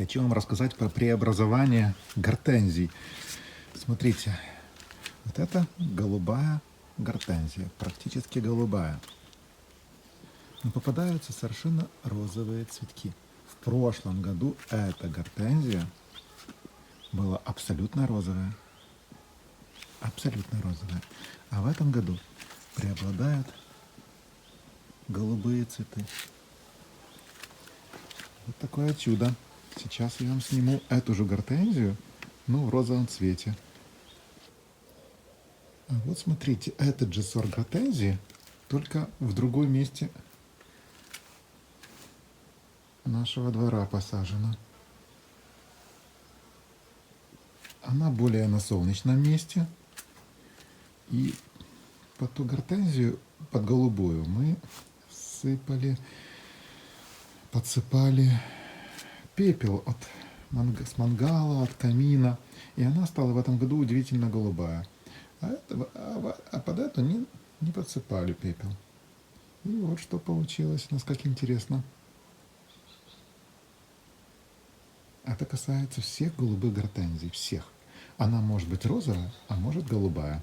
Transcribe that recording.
Хочу вам рассказать про преобразование гортензий. Смотрите, вот это голубая гортензия, практически голубая. Но попадаются совершенно розовые цветки. В прошлом году эта гортензия была абсолютно розовая. Абсолютно розовая. А в этом году преобладают голубые цветы. Вот такое чудо. Сейчас я вам сниму эту же гортензию, но в розовом цвете. А вот смотрите, этот же сорт гортензии, только в другом месте нашего двора посажена. Она более на солнечном месте. И под ту гортензию, под голубую, мы сыпали, подсыпали пепел от манг- с мангала, от камина. И она стала в этом году удивительно голубая. А, этого, а, а под эту не, не подсыпали пепел. И вот что получилось. У нас как интересно. Это касается всех голубых гортензий. Всех. Она может быть розовая, а может голубая.